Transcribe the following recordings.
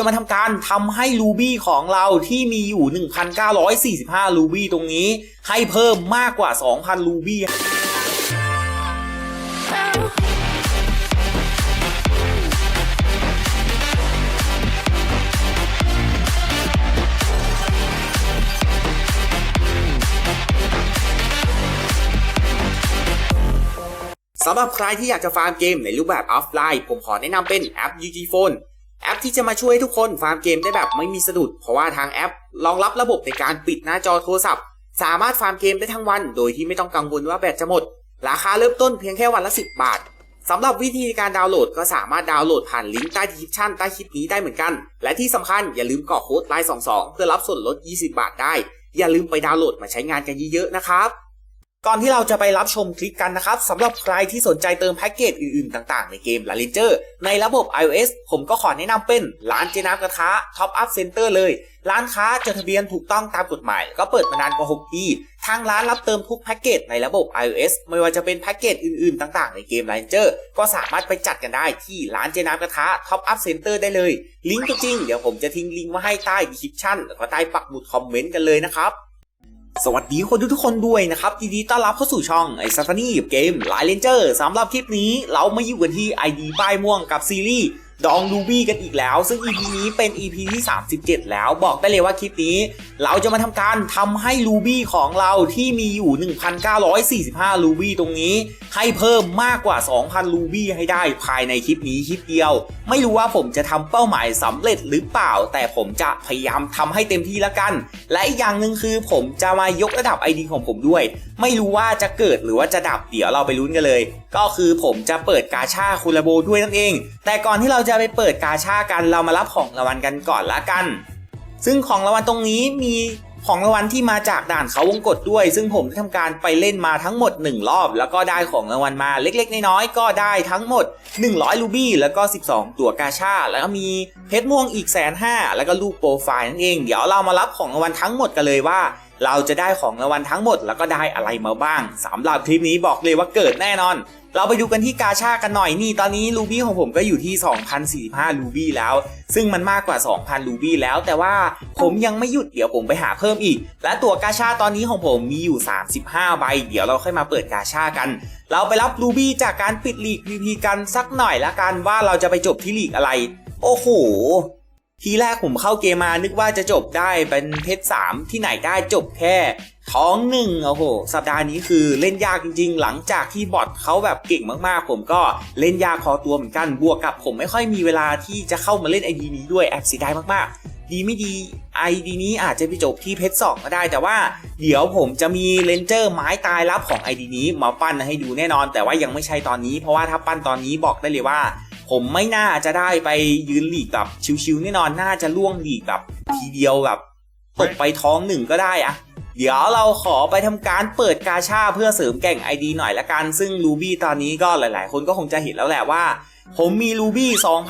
จะมาทำการทำให้รูบี้ของเราที่มีอยู่ 1,945 รูบี้ตรงนี้ ให้เพิ่มมากกว่า 2,000 รูบี้สำหรับใครที่อยากจะฟาร์มเกมในรูปแบบออฟไลน์ ผมขอแนะนำเป็นแอป UG Phone แอปที่จะมาช่วยทุกคนฟาร์มเกมได้แบบไม่มีสะดุด เพราะว่าทางแอปรองรับระบบในการปิดหน้าจอโทรศัพท์ สามารถฟาร์มเกมได้ทั้งวัน โดยที่ไม่ต้องกังวลว่าแบตจะหมด ราคาเริ่มต้นเพียงแค่วันละ 10 บาทสำหรับวิธีการดาวน์โหลดก็สามารถดาวน์โหลดผ่านลิงก์ใต้ดีสคริปชั่นใต้คลิปนี้ได้เหมือนกัน และที่สำคัญอย่าลืมกรอกโค้ดไลน์22 เพื่อรับส่วนลด 20 บาทได้ อย่าลืมไปดาวน์โหลดมาใช้งานกันเยอะๆนะครับ ก่อนที่เราจะไปรับชมคลิปกันนะครับสำหรับใครที่สนใจเติมแพ็กเกจอื่นๆ ต่างๆ ในเกม La Ranger ในระบบ iOS ผมก็ขอแนะนำเป็นร้านเจน้ำกระทะ Top Up Center เลย ร้านค้าจดทะเบียนถูกต้องตามกฎหมาย ก็เปิดมานานกว่า 6 ปี ทางร้านรับเติมทุกแพ็กเกจในระบบ iOS ไม่ว่าจะเป็นแพ็กเกจอื่นๆ ต่างๆ ในเกม La Ranger ก็สามารถไปจัดกันได้ที่ร้านเจน้ำกระทะ Top Up Center ได้เลย ลิงก์ก็จริง เดี๋ยวผมจะทิ้งลิงก์ไว้ให้ใต้ดีคริปชั่นแล้วก็ใต้ปักหมุดคอมเมนต์กันเลยนะครับ สวัสดีคนทุกๆคนด้วยนะครับยินดีต้อนรับเข้าสู่ช่องไอซัฟฟานี่เกมไลเลนเจอร์สำหรับคลิปนี้เรามาอยู่กันที่ ID ป้ายม่วงกับซีรีส์ ดองลูบี้กันอีกแล้ว ซึ่ง EP นี้เป็น EP ที่ 37 แล้วบอกได้เลยว่าคลิปนี้ เราจะมาทำการทำให้ลูบี้ของเราที่มีอยู่ 1,945 ลูบี้ตรงนี้ ให้เพิ่มมากกว่า 2,000 ลูบี้ให้ได้ภายในคลิปนี้คลิปเดียว ไม่รู้ว่าผมจะทำเป้าหมายสำเร็จหรือเปล่า แต่ผมจะพยายามทำให้เต็มที่ละกัน และอีกอย่างหนึ่งคือผมจะมายกระดับ ID ของผมด้วย ไม่รู้ว่าจะเกิดหรือว่าจะดับเดี๋ยวเราไปลุ้นกันเลย ก็คือผมจะเปิดกาชาคูลาโบด้วยนั่นเอง แต่ก่อนที่เราจะไปเปิดกาชากันเรามารับของรางวัลกันก่อนละกัน ซึ่งของรางวัลตรงนี้มีของรางวัลที่มาจากด่านเขาวงกฏด้วย ซึ่งผมได้ทำการไปเล่นมาทั้งหมด 1 รอบ แล้วก็ได้ของรางวัลมาเล็กๆ น้อยๆก็ได้ทั้งหมด 100รูบี้แล้วก็ 12 ตัวกาชาแล้วก็มีเพชรม่วงอีกแสนห้าแล้วก็รูปโปรไฟล์นั่นเองเดี๋ยวเรามารับของรางวัลทั้งหมดกันเลยว่า เราจะได้ของรางวัลทั้งหมด แล้วก็ได้อะไรมาบ้างสำหรับคลิปนี้บอกเลยว่าเกิดแน่นอน เราไปดูกันที่กาชากันหน่อยนี่ตอนนี้รูบี้ของผมก็อยู่ที่ 2,045รูบี้แล้ว ซึ่งมันมากกว่า 2,000รูบี้แล้ว แต่ว่าผมยังไม่หยุดเดี๋ยวผมไปหาเพิ่มอีก และตัวกาชาตอนนี้ของผมมีอยู่ 35 ใบ เดี๋ยวเราค่อยมาเปิดกาชากัน เราไปรับรูบี้จากการปิดลีก VP กันสักหน่อยละกันว่าเราจะไปจบที่ลีกอะไร โอ้โหทีแรกผมเข้าเกมมานึกว่าจะจบได้เป็นเพชรสามที่ไหนได้จบแค่ ท้องหนึ่งโอ้โห สัปดาห์นี้คือเล่นยากจริง ๆ หลังจากที่บอทเขาแบบเก่งมากๆ ผมก็เล่นยากพอตัวเหมือนกัน บวกกับผมไม่ค่อยมีเวลาที่จะเข้ามาเล่นไอดีนี้ด้วยแอบเสียดายมากๆ ดีไม่ดีไอดีนี้อาจจะไปจบที่เพชรสองก็ได้ แต่ว่าเดี๋ยวผมจะมีเลนเจอร์ไม้ตายรับของไอดีนี้มาปั้นให้ดูแน่นอน แต่ว่ายังไม่ใช่ตอนนี้ เพราะว่าถ้าปั้นตอนนี้บอกได้เลยว่า ผมไม่น่าจะได้ไปยืนหลีกแบบชิวๆแน่นอนน่าจะล่วงหลีกแบบทีเดียวแบบตกไปท้องหนึ่งก็ได้อะ เดี๋ยวเราขอไปทำการเปิดกาชาเพื่อเสริมแก่ง ID หน่อยละกัน ซึ่ง Ruby ตอนนี้ก็หลาย ๆ คนก็คงจะเห็นแล้วแหละว่า ผมมี Ruby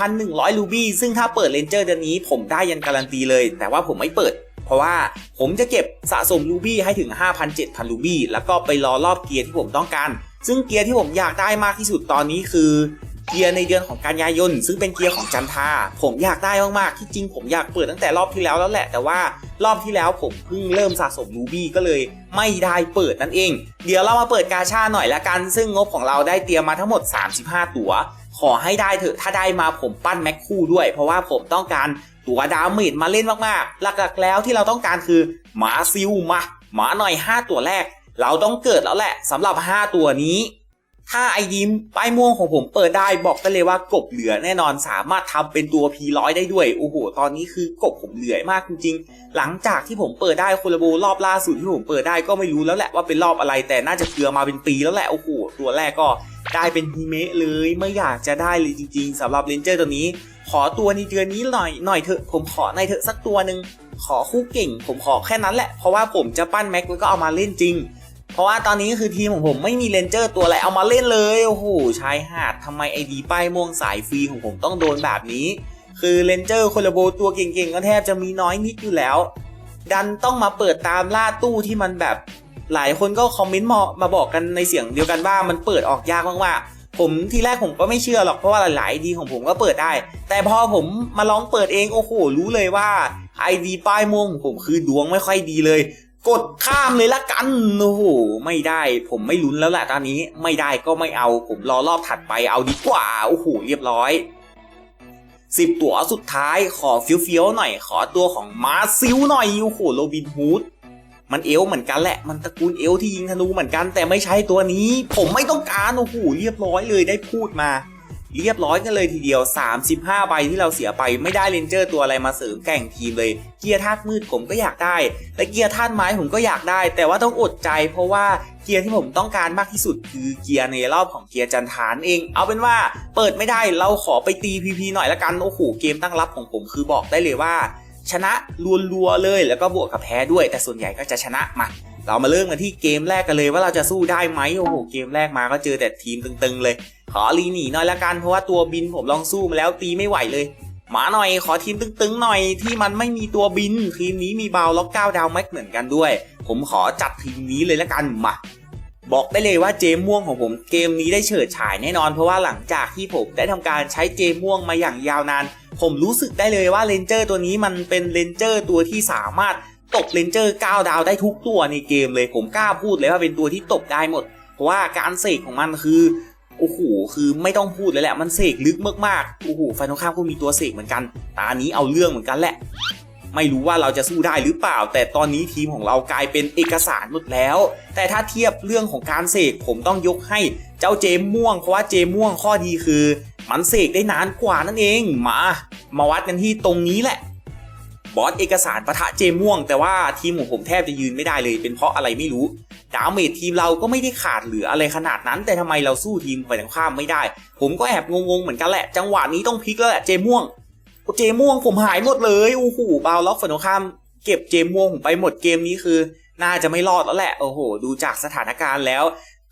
2,100 Ruby ซึ่งถ้าเปิดเลนเจอร์เดือนนี้ ผมได้ยันการันตีเลย แต่ว่าผมไม่เปิด เพราะว่าผมจะเก็บสะสม Ruby ให้ถึง 5,000-7,000 Ruby แล้วก็ไปรอรอบเกียร์ที่ผมต้องการ ซึ่งเกียร์ที่ผมอยากได้มากที่สุดตอนนี้คือ เกียร์ในเดือนของกันยายนซึ่งเป็นเกียร์ของจันทาผมอยากได้มากๆที่จริงผมอยากเปิดตั้งแต่รอบที่แล้วแล้วแหละ แต่ว่ารอบที่แล้วผมเพิ่งเริ่มสะสมรูบี้ก็เลย ไม่ได้เปิดนั่นเอง เดี๋ยวเรามาเปิดกาชาหน่อยละกัน ซึ่งงบของเราได้เตรียมมาทั้งหมด 35 ตัว ขอให้ได้เถอะถ้าได้มาผมปั้นแม็กคู่ด้วย เพราะว่าผมต้องการตัวดาเมจมาเล่นมากๆ หลักๆแล้วที่เราต้องการคือหมาซิลมาหมาหน่อย 5 ตัวแรก เราต้องเกิดแล้วแหละสำหรับ 5 ตัวนี้ ถ้าไอดีมป้ายม่วงของผมเปิดได้บอกได้เลยว่ากบเหลือแน่นอนสามารถทำเป็นตัว P100 ได้ด้วย โอ้โห ตอนนี้คือกบผมเหลือมากจริงๆ หลังจากที่ผมเปิดได้โคลาโบรอบล่าสุดที่ผมเปิดได้ก็ไม่รู้แล้วแหละว่าเป็นรอบอะไรแต่น่าจะเกลือมาเป็นปีแล้วแหละ โอ้โห ตัวแรกก็ได้เป็นฮิเมะเลยไม่อยากจะได้เลยจริง ๆสำหรับเลนเจอร์ตัวนี้ ขอตัวในเดือนนี้หน่อยหน่อยเถอะผมขอในเถอะสักตัวหนึ่งขอคู่เก่ง ผมขอแค่นั้นแหละเพราะว่าผมจะปั้นแม็กแล้วก็เอามาเล่นจริง เพราะว่าตอนนี้คือทีมของผมไม่มีเลนเจอร์ตัวอะไรเอามาเล่นเลยโอ้โหชายหาดทำไมไอดีป้ายม่วงสายฟรีของผมต้องโดนแบบนี้ คือเลนเจอร์คนละโบตัวเก่งๆ ก็แทบจะมีน้อยนิดอยู่แล้ว ดันต้องมาเปิดตามล่าตู้ที่มันแบบหลายคนก็คอมเมนต์มามาบอกกันในเสียงเดียวกันว่ามันเปิดออกยากมากๆผมทีแรกผมก็ไม่เชื่อหรอกเพราะว่าหลายๆดีของผมก็เปิดได้ แต่พอผมมาลองเปิดเองโอ้โหรู้เลยว่าไอดีป้ายม่วงผมคือดวงไม่ค่อยดีเลย กดข้ามเลยละกันโอ้โหไม่ได้ผมไม่ลุ้นแล้วแหละตอนนี้ไม่ได้ก็ไม่เอาผมรอรอบถัดไปเอาดีกว่าโอ้โหเรียบร้อยสิบตัวสุดท้ายขอเฟี้ยวๆหน่อย ขอตัวของมาซิลหน่อยโอ้โหโรบินฮูดมันเอลเหมือนกันแหละ มันตระกูลเอลที่ยิงธนูเหมือนกัน แต่ไม่ใช่ตัวนี้ ผมไม่ต้องการโอ้โหเรียบร้อยเลยได้พูดมา เรียบร้อยกันเลยทีเดียว 35 ใบที่เราเสียไปไม่ได้เลนเจอร์ตัวอะไรมาเสริมแก่งทีมเลย เกียร์ธาตุมืดผมก็อยากได้ และเกียร์ธาตุไม้ผมก็อยากได้ แต่ว่าต้องอดใจเพราะว่าเกียร์ที่ผมต้องการมากที่สุดคือเกียร์ในรอบของเกียร์จันทานเอง เอาเป็นว่าเปิดไม่ได้เราขอไปตีพีพีหน่อยละกันโอ้โหเกมตั้งรับของผมคือบอกได้เลยว่า ชนะรัวๆเลยแล้วก็บวกกับแพ้ด้วย แต่ส่วนใหญ่ก็จะชนะมาเรามาเริ่มกันที่เกมแรกกันเลยว่าเราจะสู้ได้ไหมโอ้โหเกมแรกมาก็เจอแต่ทีมตึงๆเลย ขอรีหนีหน่อยละกันเพราะว่าตัวบินผมลองสู้มาแล้วตีไม่ไหวเลย หมาหน่อยขอทีมตึงๆหน่อยที่มันไม่มีตัวบิน ทีมนี้มีบาวล็อกเก้าดาวแม็กเหมือนกันด้วย ผมขอจัดทีมนี้เลยละกันมาบอกได้เลยว่าเจมม่วงของผมเกมนี้ได้เฉิดฉายแน่นอนเพราะว่าหลังจากที่ผมได้ทำการใช้เจมม่วงมาอย่างยาวนาน ผมรู้สึกได้เลยว่าเลนเจอร์ตัวนี้มันเป็นเลนเจอร์ตัวที่สามารถตกเลนเจอร์9ดาวได้ทุกตัวในเกมเลยผมกล้าพูดเลยว่าเป็นตัวที่ตกได้หมด เพราะว่าการเสกของมันคือ โอ้โหคือไม่ต้องพูดเลยแหละมันเสกลึกมากๆโอ้โหไฟนอลข้ามก็มีตัวเสกเหมือนกัน ตานี้เอาเรื่องเหมือนกันแหละ ไม่รู้ว่าเราจะสู้ได้หรือเปล่า แต่ตอนนี้ทีมของเรากลายเป็นเอกสารหมดแล้ว แต่ถ้าเทียบเรื่องของการเสกผมต้องยกให้เจ้าเจมม่วงเพราะว่าเจมม่วงข้อดีคือ มันเสกได้นานกว่านั่นเองมา มาวัดกันที่ตรงนี้แหละบอสเอกสารปะทะเจมม่วง แต่ว่าทีมของผมแทบจะยืนไม่ได้เลย เป็นเพราะอะไรไม่รู้ ดาเมจทีมเราก็ไม่ได้ขาดเหลืออะไรขนาดนั้น แต่ทำไมเราสู้ทีมฝ่ายตรงข้ามไม่ได้ ผมก็แอบงงๆเหมือนกันแหละ จังหวะนี้ต้องพลิกแล้วแหละเจม่วงเจม่วงผมหายหมดเลยโอ้โหบาวล็อกฝ่ายตรงข้ามเก็บเจม่วงผมไปหมดเกมนี้คือ น่าจะไม่รอดแล้วแหละโอ้โห ดูจากสถานการณ์แล้ว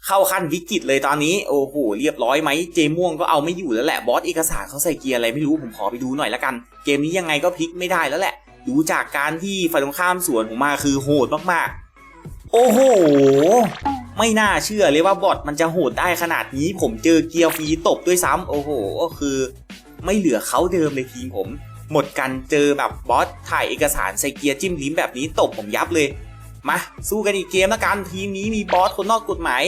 เข้าขั้นวิกฤตเลยตอนนี้โอ้โหเรียบร้อยไหมเจมม่วงก็เอาไม่อยู่แล้วแหละบอสเอกสารเขาใส่เกียร์อะไรไม่รู้ผมขอไปดูหน่อยละกัน เกมนี้ยังไงก็พลิกไม่ได้แล้วแหละ ดูจากการที่ฝ่ายตรงข้ามสวนผมมาคือโหดมากๆ โอ้โห ไม่น่าเชื่อเลยว่าบอทมันจะโหดได้ขนาดนี้ ผมเจอเกียร์ฟรีตบด้วยซ้ำโอ้โห ก็คือ ไม่เหลือเขาเดิมเลยทีมผม หมดกันเจอแบบบอสถ่ายเอกสารใส่เกียร์จิ้มลิ้มแบบนี้ตบผมยับเลย มา สู้กันอีกเกมละกันทีมนี้มีบอสคนนอกกฎหมาย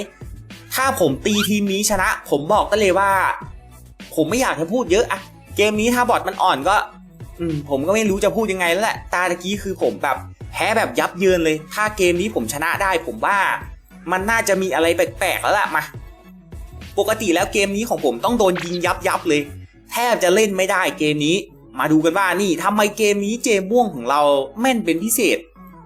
ถ้าผมตีทีมนี้ชนะ ผมบอกได้เลยว่า ผมไม่อยากจะพูดเยอะอะเกมนี้ถ้าบอทมันอ่อนก็ อืมผมก็ไม่รู้จะพูดยังไงแล้วแหละตาตะกี้คือผมแบบ แพ้แบบยับเยินเลย ถ้าเกมนี้ผมชนะได้ผมว่า มันน่าจะมีอะไรแปลกๆแล้วล่ะมา ปกติแล้วเกมนี้ของผมต้องโดนยิงยับยับๆเลย แทบจะเล่นไม่ได้เกมนี้ มาดูกันว่านี่ทำไมเกมนี้เจมม่วงของเราแม่นเป็นพิเศษ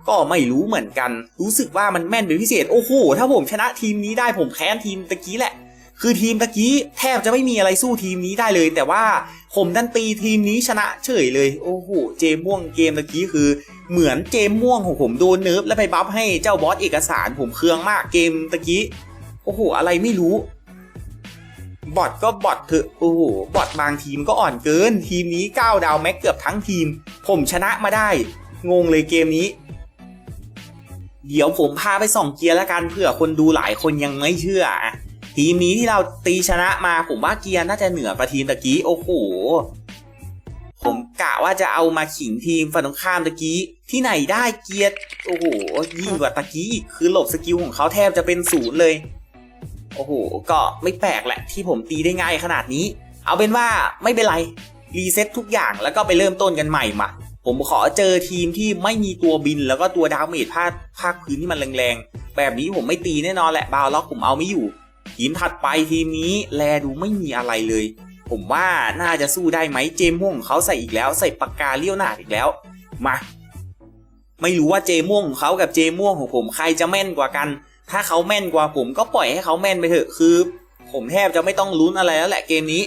ก็ไม่รู้เหมือนกัน รู้สึกว่ามันแม่นเป็นพิเศษ โอ้โห ถ้าผมชนะทีมนี้ได้ผมแค้นทีมตะกี้แหละ คือทีมตะกี้แทบจะไม่มีอะไรสู้ทีมนี้ได้เลย แต่ว่าผมดันตีทีมนี้ชนะเฉยเลย โอ้โห เจมม่วงเกมตะกี้คือ เหมือนเจมม่วงของผมโดนเนิร์ฟแล้วไปบัฟให้เจ้าบอสเอกสารผมเคืองมากเกมตะกี้ โอ้โห อะไรไม่รู้ บอทก็บอทเถอะ โอ้โห บอทบางทีมก็อ่อนเกิน ทีมนี้9ดาวแม็กเกือบทั้งทีม ผมชนะมาได้ งงเลยเกมนี้เดี๋ยวผมพาไปส่องเกียร์แล้วกันเผื่อคนดูหลายคนยังไม่เชื่อ ทีมนี้ที่เราตีชนะมาผมว่าเกียร์น่าจะเหนือกว่าทีมตะกี้โอ้โหผมกะว่าจะเอามาขิงทีมฝั่งตรงข้ามตะกี้ที่ไหนได้เกียร์โอ้โหยิ่งกว่าตะกี้อีกคือหลบสกิลของเขาแทบจะเป็นศูนย์เลยโอ้โหก็ไม่แปลกแหละที่ผมตีได้ง่ายขนาดนี้ เอาเป็นว่าไม่เป็นไรรีเซ็ตทุกอย่างแล้วก็ไปเริ่มต้นกันใหม่มาผมขอเจอทีมที่ไม่มีตัวบินแล้วก็ตัวดาวเมจภาคภาคพื้นที่มันแรงๆ แบบนี้ผมไม่ตีแน่นอนแหละบาวล็อกผมเอาไม่อยู่ ทีมถัดไปทีมนี้แลดูไม่มีอะไรเลย ผมว่าน่าจะสู้ได้ไหมเจมม่วงของเขาใส่อีกแล้วใส่ปากกาเลี้ยวหนาดอีกแล้ว มา ไม่รู้ว่าเจม่วงของเขากับเจม่วงของผมใครจะแม่นกว่ากัน ถ้าเขาแม่นกว่าผมก็ปล่อยให้เขาแม่นไปเถอะคือ ผมแทบจะไม่ต้องลุ้นอะไรแล้วแหละเกมนี้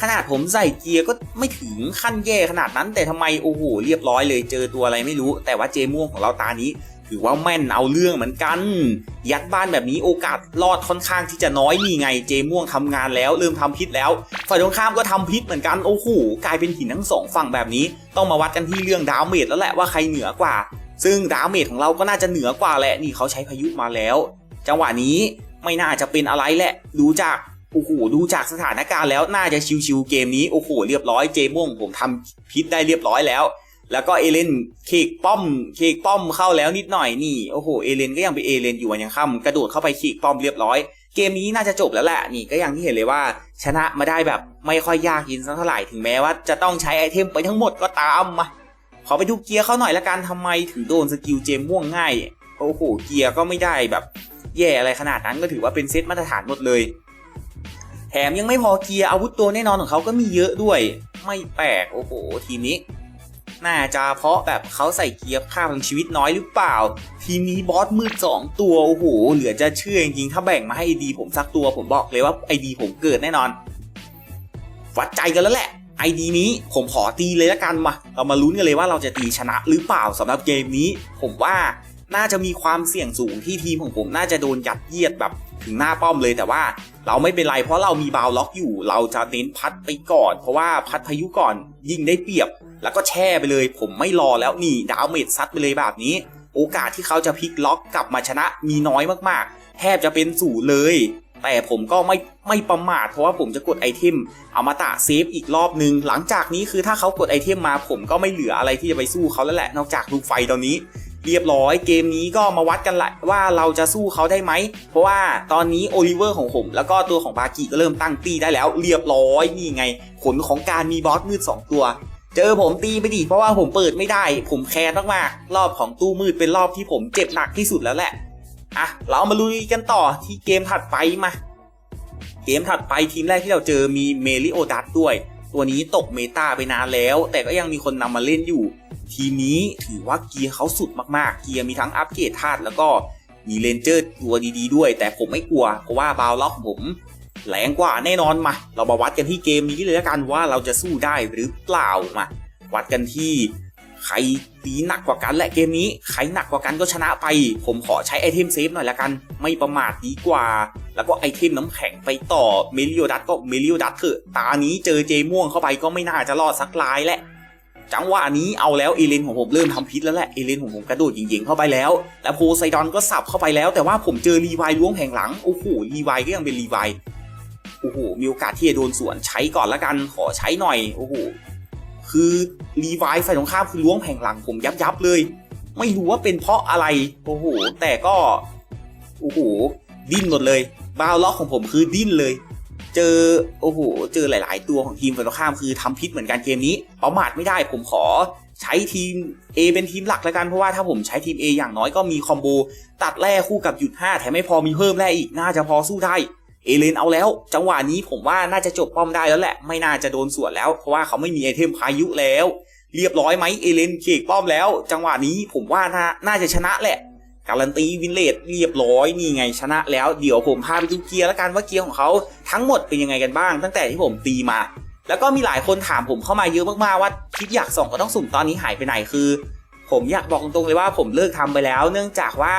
ขนาดผมใส่เกียร์ก็ไม่ถึงขั้นแย่ขนาดนั้น แต่ทำไมโอ้โหเรียบร้อยเลยเจอตัวอะไรไม่รู้ แต่ว่าเจม่วงของเราตานี้ ถือว่าแม่นเอาเรื่องเหมือนกัน ยัดบ้านแบบนี้โอกาสรอดค่อนข้างที่จะน้อยนี่ไงเจม่วงทำงานแล้วเริ่มทำพิษแล้วฝ่ายตรงข้ามก็ทำพิษเหมือนกันโอ้โหกลายเป็นหินทั้งสองฝั่งแบบนี้ ต้องมาวัดกันที่เรื่องดาวเมจแล้วแหละว่าใครเหนือกว่า ซึ่งดาวเมจของเราก็น่าจะเหนือกว่าแหละนี่เขาใช้พายุมาแล้ว จังหวะนี้ไม่น่าจะเป็นอะไรแหละดูจากโอ้โหดูจากสถานการณ์แล้วน่าจะชิวๆเกมนี้โอ้โหเรียบร้อยเจม่วงผมทำพิษได้เรียบร้อยแล้ว แล้วก็เอเลนเคกป้อมเคกป้อมเข้าแล้วนิดหน่อยนี่โอ้โหเอเลนก็ยังเป็นเอเลนอยู่วันยังค่ำกระโดดเข้าไปเคกป้อมเรียบร้อย เกมนี้น่าจะจบแล้วแหละนี่ก็อย่างที่เห็นเลยว่า ชนะมาได้แบบไม่ค่อยยากยินสักเท่าไหร่ถึงแม้ว่าจะต้องใช้ไอเทมไปทั้งหมดก็ตามมาขอไปดูเกียร์เขาหน่อยละกันทำไมถึงโดนสกิลเจมม่วงง่ายโอ้โหเกียร์ก็ไม่ได้แบบ แย่อะไรขนาดนั้นก็ถือว่าเป็นเซตมาตรฐานหมดเลย แถมยังไม่พอเกียร์อาวุธตัวแน่นอนของเขาก็มีเยอะด้วย ไม่แปลกโอ้โหทีมนี้ น่าจะเพราะแบบเขาใส่เกียร์ค่าพลังชีวิตน้อยหรือเปล่า ทีมนี้บอสมืดสองตัวโอ้โหเหลือจะเชื่อจริงๆถ้าแบ่งมาให้ไอดีผมสักตัวผมบอกเลยว่าไอดีผมเกิดแน่นอน วัดใจกันแล้วแหละไอดีนี้ผมขอตีเลยละกันมา เรามาลุ้นกันเลยว่าเราจะตีชนะหรือเปล่าสำหรับเกมนี้ ผมว่า น่าจะมีความเสี่ยงสูงที่ทีมของผมน่าจะโดนยัดเยียดแบบถึงหน้าป้อมเลยแต่ว่าเราไม่เป็นไรเพราะเรามีบาวล็อกอยู่ เราจะเน้นพัดไปก่อน เพราะว่าพัดพายุก่อนยิงได้เปรียบ แล้วก็แช่ไปเลย ผมไม่รอแล้วนี่ดาวเมจซัดไปเลยแบบนี้ โอกาสที่เขาจะพลิกล็อกกลับมาชนะมีน้อยมากๆ แทบจะเป็นศูนย์เลย แต่ผมก็ไม่ไม่ประมาทเพราะว่าผมจะกดไอเทมเอามาตะเซฟอีกรอบนึง หลังจากนี้คือถ้าเขากดไอเทมมาผมก็ไม่เหลืออะไรที่จะไปสู้เขาแล้วแหละนอกจากลูกไฟตอนนี้ เรียบร้อยเกมนี้ก็มาวัดกันแหละว่าเราจะสู้เขาได้ไหม เพราะว่าตอนนี้โอลิเวอร์ของผม แล้วก็ตัวของบากิก็เริ่มตั้งตีได้แล้ว เรียบร้อยนี่ไงผลของการมีบอสมืดสองตัว เจอผมตีไปดิเพราะว่าผมเปิดไม่ได้ ผมแคร์มากๆรอบของตู้มืดเป็นรอบที่ผมเจ็บหนักที่สุดแล้วแหละอะเรามาลุยกันต่อที่เกมถัดไปมาเกมถัดไปทีมแรกที่เราเจอมีเมลิโอดัสด้วย ตัวนี้ตกเมตาไปนานแล้ว แต่ก็ยังมีคนนำมาเล่นอยู่ ทีมนี้ถือว่าเกียร์เขาสุดมากๆ เกียร์มีทั้งอัปเกรดธาตุแล้วก็มีเลนเจอร์ตัวดีๆด้วย แต่ผมไม่กลัว เพราะว่าบาวล็อกผมแรงกว่าแน่นอนมา เรามาวัดกันที่เกมนี้เลยละกันว่าเราจะสู้ได้หรือเปล่ามา วัดกันที่ใครตีหนักกว่ากันและเกมนี้ใครหนักกว่ากันก็ชนะไป ผมขอใช้ไอเทมเซฟหน่อยละกัน ไม่ประมาทดีกว่า แล้วก็ไอเทมน้ำแข็งไปต่อเมลิโอดัตก็เมลิโอดัตเถอะตานี้เจอเจม่วงเข้าไปก็ไม่น่าจะรอดสักลายแหละ จังหวะนี้เอาแล้วเอเลนของผมเริ่มทำพิษแล้วแหละเอเลนของผมกระโดดยิงๆเข้าไปแล้ว แล้วโพไซดอนก็สับเข้าไปแล้ว แต่ว่าผมเจอรีไวล้วงแผงหลังโอ้โหรีไวก็ยังเป็นรีไวโอ้โหมีโอกาสที่จะโดนสวนใช้ก่อนละกันขอใช้หน่อยโอ้โหคือรีไวฝ่ายตรงข้ามคือล้วงแผงหลังผมยับยับเลย ไม่รู้ว่าเป็นเพราะอะไรโอ้โหแต่ก็โอ้โหดิ้นหมดเลยบาวล็อกของผมคือดิ้นเลย เจอโอ้โหเจอหลาย ๆ ตัวของทีมฝั่งตรงข้ามคือทำพิษเหมือนกันเกมนี้ประมาทไม่ได้ผมขอใช้ทีม A เป็นทีมหลักแล้วกันเพราะว่าถ้าผมใช้ทีม A อย่างน้อยก็มีคอมโบตัดแร่คู่กับหยุด 5 แถมไม่พอมีเพิ่มแร่อีก น่าจะพอสู้ได้เอเลนเอาแล้ว จังหวะนี้ผมว่าน่าจะจบป้อมได้แล้วแหละ ไม่น่าจะโดนสวนแล้ว เพราะว่าเขาไม่มีไอเทมพายุแล้ว เรียบร้อยไหมเอเลนเคกป้อมแล้ว จังหวะนี้ผมว่าน่าน่าจะชนะแหละ การันตีวินเลดเรียบร้อยนี่ไงชนะแล้วเดี๋ยวผมพาไปดูเกียร์แล้วกันว่าเกียร์ของเขาทั้งหมดเป็นยังไงกันบ้าง ตั้งแต่ที่ผมตีมา แล้วก็มีหลายคนถามผมเข้ามาเยอะมากๆว่าคลิปอยากส่องก็ต้องสุ่มตอนนี้หายไปไหนคือ ผมอยากบอกตรงๆเลยว่าผมเลิกทำไปแล้ว เนื่องจากว่า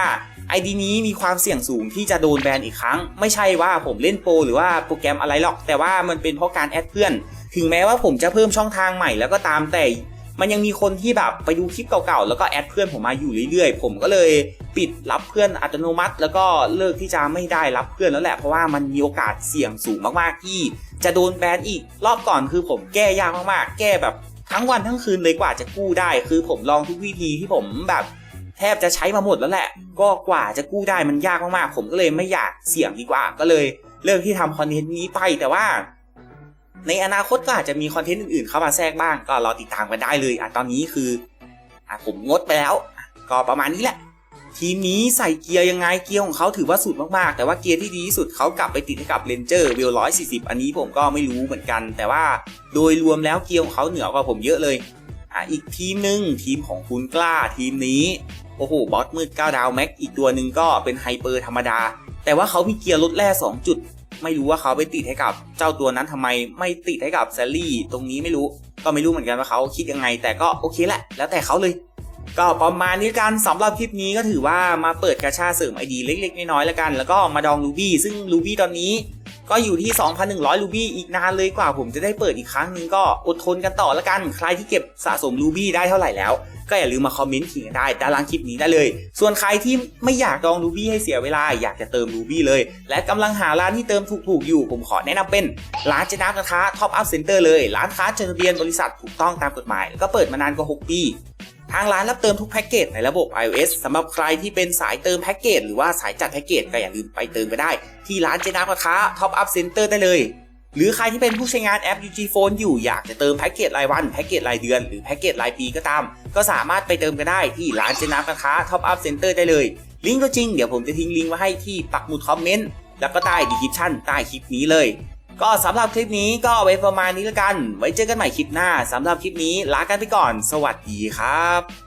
ไอดีนี้มีความเสี่ยงสูงที่จะโดนแบนอีกครั้ง ไม่ใช่ว่าผมเล่นโปรหรือว่าโปรแกรมอะไรหรอก แต่ว่ามันเป็นเพราะการแอดเพื่อน ถึงแม้ว่าผมจะเพิ่มช่องทางใหม่แล้วก็ตามแต่มันยังมีคนที่แบบไปดูคลิปเก่าๆ แล้วก็แอดเพื่อนผมมาอยู่เรื่อยๆ ผมก็เลย ปิดรับเพื่อนอัตโนมัติ แล้วก็เลิกที่จะไม่ได้รับเพื่อนแล้วแหละเพราะว่ามันมีโอกาสเสี่ยงสูงมากๆที่จะโดนแบนอีกรอบก่อนคือผมแก้ยากมากๆ แก้แบบทั้งวันทั้งคืนเลยกว่าจะกู้ได้ คือผมลองทุกวิธีที่ผมแบบแทบจะใช้มาหมดแล้วแหละ ก็กว่าจะกู้ได้มันยากมากๆ ผมก็เลยไม่อยากเสี่ยงดีกว่า ก็เลยเลิกที่ทำคอนเทนต์นี้ไปแต่ว่า ในอนาคตก็อาจจะมีคอนเทนต์อื่นๆ เข้ามาแทรกบ้าง ก็รอติดตามกันได้เลยอะตอนนี้คืออะผมงดไปแล้ว ก็ประมาณนี้แหละ ทีมนี้ใส่เกียร์ยังไงเกียร์ของเขาถือว่าสุดมากๆ แต่ว่าเกียร์ที่ดีที่สุดเขากลับไปติดให้กับเลนเจอร์เวลร้อยสี่สิบอันนี้ผมก็ไม่รู้เหมือนกัน แต่ว่าโดยรวมแล้วเกียร์ของเขาเหนือกว่าผมเยอะเลยอะอีกทีมหนึ่งทีมของคุณกล้าทีมนี้โอ้โหบอสมืด9ดาวแม็กอีกตัวหนึ่งก็เป็นไฮเปอร์ธรรมดา แต่ว่าเขามีเกียร์ลดแร่2จุด ไม่รู้ว่าเขาไปติดให้กับ เจ้าตัวนั้นทำไมไม่ติดให้กับแซลลี่ ตรงนี้ไม่รู้ ก็ไม่รู้เหมือนกันว่าเขาคิดยังไง แต่ก็โอเคแหละ แล้วแต่เขาเลย ก็ประมาณนี้กันสำหรับคลิปนี้ก็ถือว่ามาเปิดกระชาเสริมไอดีเล็กๆ น้อยๆแล้วกัน แล้วก็มาดองลูบี้ซึ่งลูบี้ตอนนี้ก็อยู่ที่ 2,100 รูบี้อีกนานเลยกว่าผมจะได้เปิดอีกครั้งหนึงก็อดทนกันต่อละกัน ใครที่เก็บสะสมรูบี้ได้เท่าไหร่แล้ว ก็อย่าลืมมาคอมเมนต์ขิงกันได้ด้านล่างคลิปนี้ได้เลย ส่วนใครที่ไม่อยากดองรูบี้ให้เสียเวลา อยากจะเติมรูบี้เลย และกำลังหาร้านที่เติมถูกๆอยู่ ผมขอแนะนำเป็นร้านเจน้ำกระทะท็อปอัพเซ็นเตอร์เลย ร้านค้าจดทะเบียนบริษัทถูกต้องตามกฎหมายแล้วก็เปิดมานานกว่า 6 ปี ทางร้านรับเติมทุกแพ็กเกจในระบบ iOS สำหรับใครที่เป็นสายเติมแพ็กเกจหรือว่าสายจัดแพ็กเกจก็อย่าลืมไปเติมกันได้ ที่ร้านเจน้ำกระทะท็อปอัพเซ็นเตอร์ได้เลย หรือใครที่เป็นผู้ใช้งานแอป UG Phone อยู่อยากจะเติมแพ็กเกจรายวันแพ็กเกจรายเดือนหรือแพ็กเกจรายปีก็ตาม ก็สามารถไปเติมกันได้ที่ร้านเจน้ำกระทะท็อปอัพเซ็นเตอร์ได้เลยลิงก์ก็จริงเดี๋ยวผมจะทิ้งลิงก์ไว้ให้ที่ปักหมุดคอมเมนต์แล้วก็ใต้ดีคริปชั่นใต้คลิปนี้เลย ก็สำหรับคลิปนี้ก็เอาไว้ประมาณนี้แล้วกัน ไว้เจอกันใหม่คลิปหน้าสำหรับคลิปนี้ลากันไปก่อน สวัสดีครับ